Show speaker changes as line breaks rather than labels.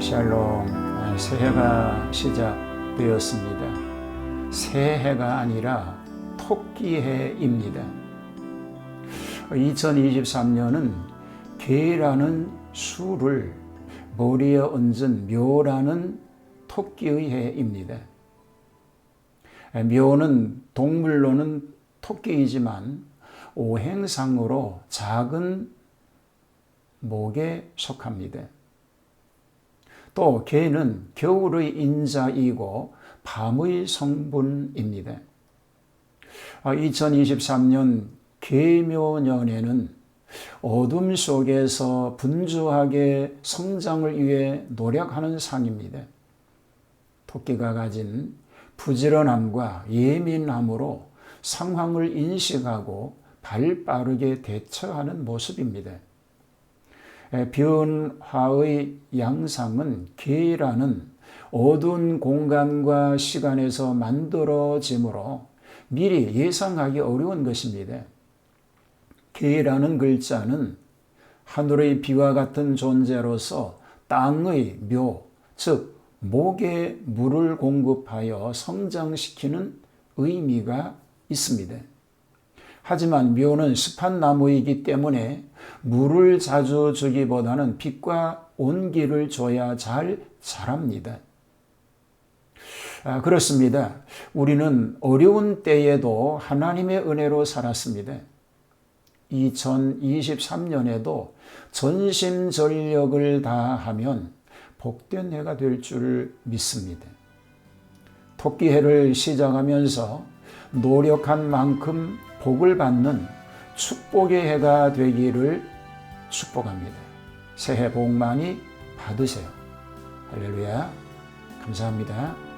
샬롬 아, 새해가 시작되었습니다. 새해가 아니라 토끼해입니다. 2023년은 개라는 수를 머리에 얹은 묘라는 토끼의 해입니다. 묘는 동물로는 토끼이지만 오행상으로 작은 목에 속합니다. 또 개는 겨울의 인자이고 밤의 성분입니다. 2023년 개묘년에는 어둠 속에서 분주하게 성장을 위해 노력하는 상입니다. 토끼가 가진 부지런함과 예민함으로 상황을 인식하고 발 빠르게 대처하는 모습입니다. 변화의 양상은 계라는 어두운 공간과 시간에서 만들어지므로 미리 예상하기 어려운 것입니다. 계라는 글자는 하늘의 비와 같은 존재로서 땅의 묘, 즉 목에 물을 공급하여 성장시키는 의미가 있습니다. 하지만 묘는 습한 나무이기 때문에 물을 자주 주기보다는 빛과 온기를 줘야 잘 자랍니다. 아, 그렇습니다. 우리는 어려운 때에도 하나님의 은혜로 살았습니다. 2023년에도 전심전력을 다하면 복된 해가 될 줄 믿습니다. 토끼해를 시작하면서 노력한 만큼 복을 받는 축복의 해가 되기를 축복합니다. 새해 복 많이 받으세요. 할렐루야. 감사합니다.